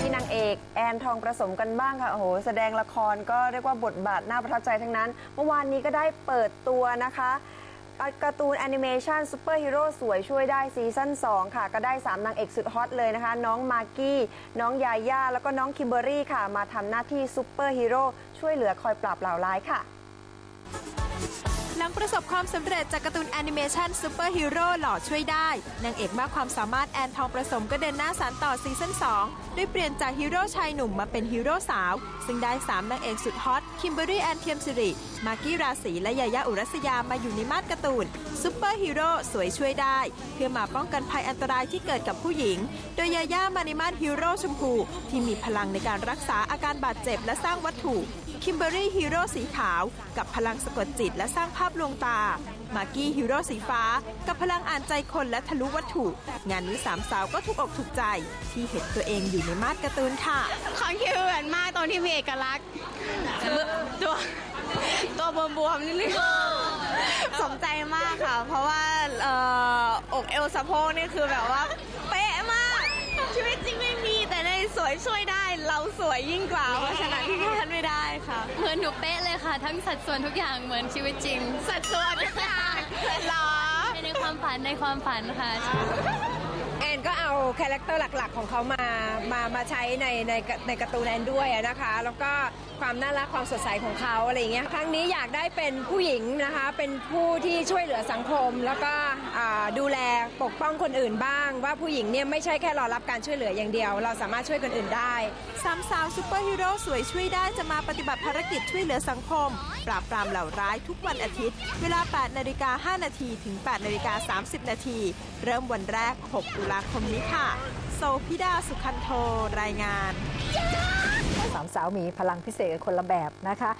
ที่นางเอกแอนทองประสมกันบ้างค่ะโอ้โหแสดงละครก็เรียกว่าบทบาทน่าประทับใจทั้งนั้น เมื่อวานนี้ก็ได้เปิดตัวนะคะการ์ตูนแอนิเมชันซูเปอร์ฮีโร่สวยช่วยได้ซีซั่น2 ค่ะ ก็ได้ 3 นางเอกสุดฮอตเลยนะคะ น้องมากกี้ น้องยาย่า แล้วก็น้องคิมเบอรี่ค่ะ มาทำหน้าที่ซูเปอร์ฮีโร่ช่วยเหลือคอยปราบเหล่าร้ายค่ะ หลังประสบความสำเร็จจากการ์ตูนแอนิเมชันซูเปอร์ฮีโร่หล่อช่วยได้ นางเอกมากความสามารถแอนทองประสมก็เดินหน้าสารต่อซีซั่น2ด้วยเปลี่ยนจากฮีโร่ชายหนุ่มมาเป็นฮีโร่สาว ซึ่งได้ 3 นางเอกสุดฮอต คิมเบอรี่แอนเทียมสิริ มากกี้ราศีและยายาอุรัสยามาอยู่ในมาดการ์ตูนซูเปอร์ฮีโร่สวยช่วยได้ เพื่อมาป้องกันภัยอันตรายที่เกิดกับผู้หญิง โดยยาย่ามาในมาดฮีโร่ชมพูที่มีพลังในการรักษาอาการบาดเจ็บและสร้างวัตถุ คิมเบอรี่ฮีโร่สีขาวกับพลังสะกดจิตและสร้างภาพลวงตา มากกี้ฮีโร่สีฟ้า กับพลังอ่านใจคนและทะลุวัตถุ งานนี้สามสาวก็ถูกอกถูกใจ ที่เห็นตัวเองอยู่ในมาดการ์ตูนค่ะ ของคิวเหมือนมากตรงที่มีเอกลักษณ์ตัวตัวบวมๆนิดนึงสมใจมากค่ะ เพราะว่าเอ่ออกเอวสะโพกนี่คือแบบว่าเป๊ะมาก ชีวิตจริงไม่มีแต่ในสวยช่วยได้ เราสวยยิ่งกว่าเพราะฉะนั้น เหมือนหนูเป๊ะเลยค่ะ ทั้งสัดส่วนทุกอย่างเหมือนชีวิตจริง สัดส่วนทุกอย่างหรอ ในความฝันในความฝันค่ะแอนก็ เอาคาแรคเตอร์หลักๆ ของเขามามามาใช้ในในในการ์ตูนแอนด้วยนะคะ แล้วก็ความน่ารักความสดใสของเขาอะไรอย่างเงี้ยครั้งนี้อยากได้เป็นผู้หญิงนะคะ เป็นผู้ที่ช่วยเหลือสังคม แล้วก็ดูแลปกป้องคนอื่นบ้าง ว่าผู้หญิงเนี่ยไม่ใช่แค่รอรับการช่วยเหลืออย่างเดียว เราสามารถช่วยคนอื่นได้สามสาวซูเปอร์ฮีโร่สวยช่วยได้จะมาปฏิบัติภารกิจช่วยเหลือสังคม ปราบปรามเหล่าร้ายทุกวันอาทิตย์ เวลา 8 นาฬิกา 5 นาทีถึง 8 นาฬิกา 30 นาที เริ่มวันแรก 6 ตุลาคมนี้ค่ะ โซพิดาสุขันโทรายงาน สามสาวมีพลังพิเศษกันคนละแบบนะคะ